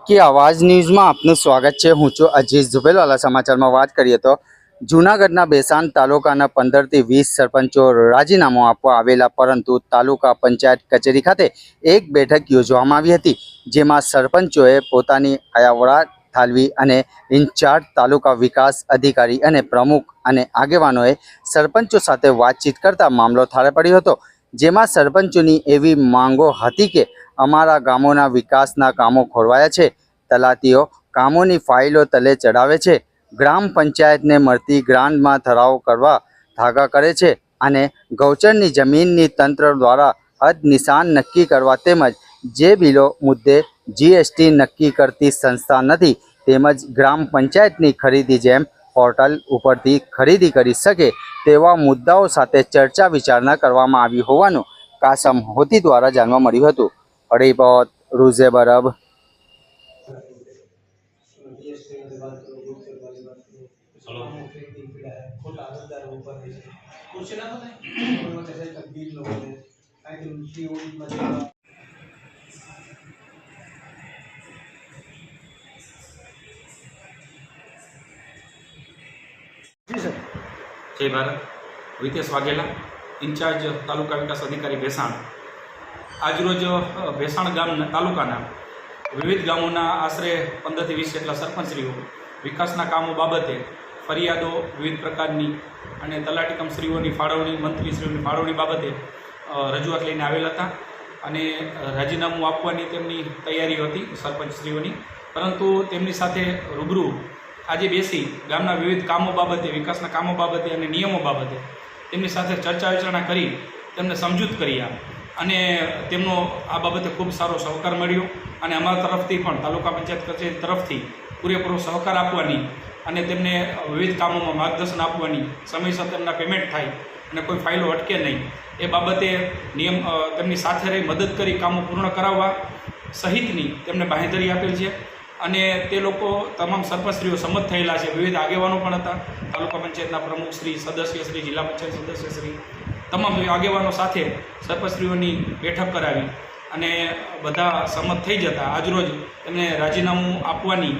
આપકી આવાજ ન્યૂઝમાં આપનું સ્વાગત છે. હું છું અજીત ઝુબેલવાલા સમાચારમાં વાત કરીએ તો જૂનાગઢના બેસાન તાલુકાના પંદરથી વીસ સરપંચો રાજીનામું આપવા આવેલા, પરંતુ તાલુકા પંચાયત કચેરી ખાતે એક બેઠક યોજવામાં આવી હતી, જેમાં સરપંચોએ પોતાની આયાવડા ઠાલવી અને ઇન્ચાર્જ તાલુકા વિકાસ અધિકારી અને પ્રમુખ અને આગેવાનોએ સરપંચો સાથે વાતચીત કરતા મામલો થાળે પડ્યો હતો, જેમાં સરપંચોની એવી માંગો હતી કે અમારા ગામોના વિકાસના કામો ખોરવાયા છે. તલાટીઓ કામોની ફાઇલો તલે ચડાવે છે. ગ્રામ પંચાયતને મળતી ગ્રાન્ટમાં ઠરાવ કરવા ધાગા કરે છે અને ગૌચરની જમીનની તંત્ર દ્વારા હદ નિશાન નક્કી કરવા તેમજ જે બિલો મુદ્દે જીએસટી નક્કી કરતી સંસ્થા નથી તેમજ ગ્રામ પંચાયતની ખરીદી જેમ પોર્ટલ ઉપરથી ખરીદી કરી શકે તેવા મુદ્દાઓ સાથે ચર્ચા વિચારણા કરવામાં આવી હોવાનું કાસમ હોતી દ્વારા જાણવા મળ્યું હતું. રિપોર્ટ રૂઝે બરબ. જય ભારત. વિતેશ વાઘેલા ઇન્ચાર્જ તાલુકા વિકાસ અધિકારી ભેસાણ આજરોજ ભેસાણ ગામ તાલુકાના વિવિધ ગામોના આશરે પંદરથી વીસ જેટલા સરપંચશ્રીઓ વિકાસના કામો બાબતે ફરિયાદો વિવિધ પ્રકારની અને તલાટીકમશ્રીઓની ફાળવણી, મંત્રીશ્રીઓની ફાળવણી બાબતે રજૂઆત લઈને આવેલા હતા અને રાજીનામું આપવાની તેમની તૈયારી હતી સરપંચશ્રીઓની. પરંતુ તેમની સાથે રૂબરૂ આજે બેસી ગામના વિવિધ કામો બાબતે, વિકાસના કામો બાબતે અને નિયમો બાબતે તેમની સાથે ચર્ચા વિચારણા કરી તેમને સમજૂત કર્યા અને તેમનો આ બાબતે ખૂબ સારો સહકાર મળ્યો અને અમારા તરફથી પણ તાલુકા પંચાયત કચેરી તરફથી પૂરેપૂરો સહકાર આપવાની અને તેમને વિવિધ કામોમાં માર્ગદર્શન આપવાની સમયસર તેમના પેમેન્ટ થાય અને કોઈ ફાઇલો અટકે નહીં. એ બાબતે નિયમ તેમની સાથે રહી મદદ કરી કામો પૂર્ણ કરાવવા સહિતની તેમને બાંહેધરી આપેલ છે અને તે લોકો તમામ સરપંચશ્રીઓ સંમત થયેલા છે. વિવિધ આગેવાનો પણ હતા. તાલુકા પંચાયતના પ્રમુખશ્રી સદસ્યશ્રી જિલ્લા પંચાયત સદસ્યશ્રી તમામ આગેવાનો સાથે સરપંચશ્રીઓની બેઠક કરાવી અને બધા સંમત થઈ જતા આજરોજ એમને રાજીનામું આપવાની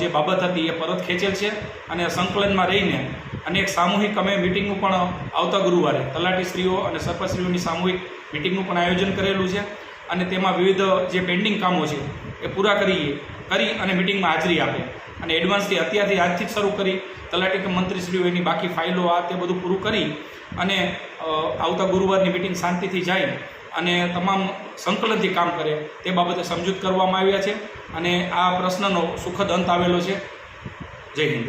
જે બાબત હતી એ પરત ખેંચેલ છે અને સંકલનમાં રહીને અને એક સામૂહિક અમે મિટિંગનું પણ આવતા ગુરુવારે તલાટીશ્રીઓ અને સરપંચશ્રીઓની સામૂહિક મિટિંગનું પણ આયોજન કરેલું છે. અને તેમાં વિવિધ જે પેન્ડિંગ કામો છે, એ પૂરા કરીએ, કરી અને મિટિંગમાં હાજરી આપે. અને એડવાન્સથી અત્યારથી આજથી જ શરૂ કરી, તલાટી કે મંત્રીશ્રીઓ એની બાકી ફાઇલો આ તે બધું પૂરું કરી અને આવતા ગુરુવારની મિટિંગ શાંતિથી જાય અને તમામ સંકલનથી કામ કરે, તે બાબતે સમજૂત કરવામાં આવ્યા છે અને આ પ્રશ્નનો સુખદ અંત આવેલો છે. જય હિન્દ.